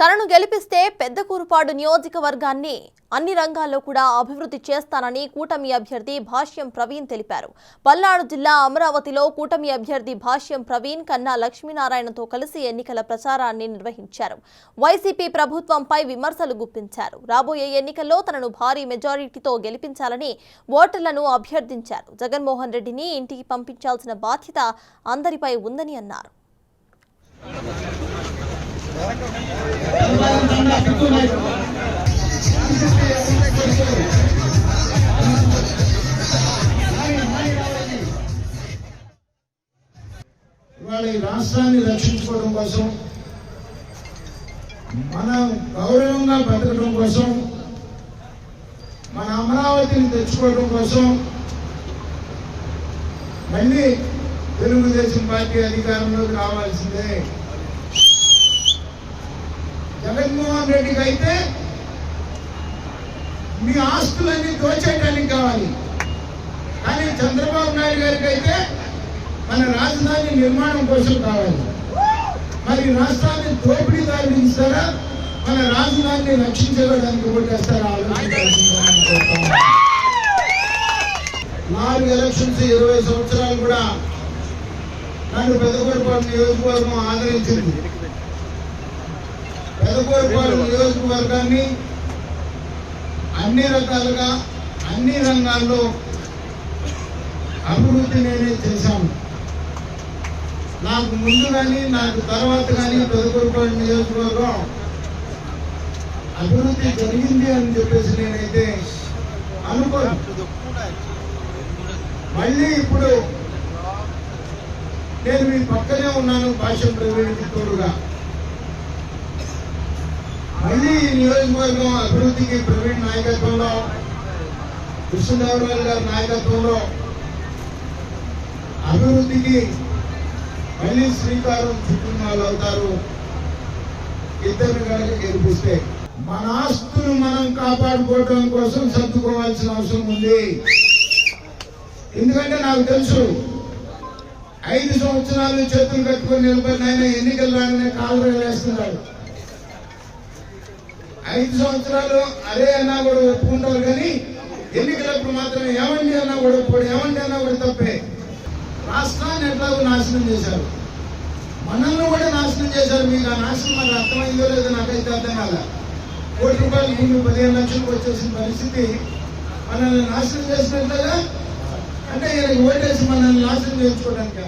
తనను గెలిపిస్తే పెద్ద కూరుపాడు నియోజకవర్గాన్ని అన్ని రంగాల్లో కూడా అభివృద్ధి చేస్తానని కూటమి అభ్యర్థి భాష్యం ప్రవీణ్ తెలిపారు. పల్నాడు జిల్లా అమరావతిలో కూటమి అభ్యర్థి భాష్యం ప్రవీణ్ కన్నా లక్ష్మీనారాయణతో కలిసి ఎన్నికల ప్రచారాన్ని నిర్వహించారు. వైసీపీ ప్రభుత్వంపై విమర్శలు గుప్పించారు. రాబోయే ఎన్నికల్లో తనను భారీ మెజారిటీతో గెలిపించాలని ఓటర్లను అభ్యర్థించారు. జగన్మోహన్ రెడ్డిని ఇంటికి పంపించాల్సిన బాధ్యత అందరిపై ఉందని అన్నారు. ఇవాళ ఈ రాష్ట్రాన్ని రక్షించుకోవడం కోసం మనం గౌరవంగా బతకడం కోసం మన అమరావతిని తెచ్చుకోవడం కోసం మళ్ళీ తెలుగుదేశం పార్టీ అధికారంలోకి రావాల్సిందే. జగన్మోహన్ రెడ్డికి అయితే మీ ఆస్తులన్నీ దోచేయడానికి కావాలి. కానీ చంద్రబాబు నాయుడు గారికి అయితే మన రాజధాని నిర్మాణం కోసం కావాలి. మరి రాష్ట్రాన్ని దోపిడీదారులు ఇస్తారా మన రాజధానిని రక్షించడానికి ఓటేస్తారా నాలుగు ఎలక్షన్స్ ఇరవై సంవత్సరాలు కూడా నన్ను పెద్దగోడపాడు నియోజకవర్గం ఆదరించింది. పెదకూరుపాడు నియోజకవర్గాన్ని అన్ని రకాలుగా అన్ని రంగాల్లో అభివృద్ధి నేనే చేశాను. నాకు ముందు కానీ నాకు తర్వాత కానీ పెదకొరపాడు నియోజకవర్గం అభివృద్ధి జరిగింది అని చెప్పేసి నేనైతే అనుకోను. మళ్ళీ ఇప్పుడు నేను మీ పక్కనే ఉన్నాను భాష ప్రవీణ్కి తోడుగా. మళ్ళీ ఈ నియోజకవర్గం అభివృద్ధికి ప్రవీణ్ నాయకత్వంలో కృష్ణదేవరాయలు గారి నాయకత్వంలో అభివృద్ధికి మళ్ళీ శ్రీకారం చుట్టిన వాళ్ళు అవుతారు. ఇద్దరు కనుక గెలిపిస్తే మన ఆస్తులు మనం కాపాడుకోవడం కోసం సర్దుకోవాల్సిన అవసరం ఉంది. ఎందుకంటే నాకు తెలుసు ఐదు సంవత్సరాలు చేతులు కట్టుకొని నిలబడిన ఆయన ఎన్నికలు రాగానే కాలు వేస్తున్నాడు. ఐదు సంవత్సరాలు అదే అన్నా కూడా ఒప్పుకుంటారు కానీ ఎన్నికలప్పుడు మాత్రం ఏమండి అన్నా కూడా ఒప్పుడు ఏమండి అన్నా కూడా తప్పే. రాష్ట్రాన్ని ఎట్లాగో నాశనం చేశారు. మనల్ని కూడా నాశనం చేశారు మీకు ఆ నాశనం మరి అర్థమైందో లేదో నాకైతే అర్థం కాల. కోటి రూపాయలు భూమి పదిహేను లక్షలకు వచ్చేసిన పరిస్థితి మనల్ని నాశనం చేసినట్లుగా అంటే ఈయనకి ఓటేసి మనల్ని నాశనం చేసుకోవడానికి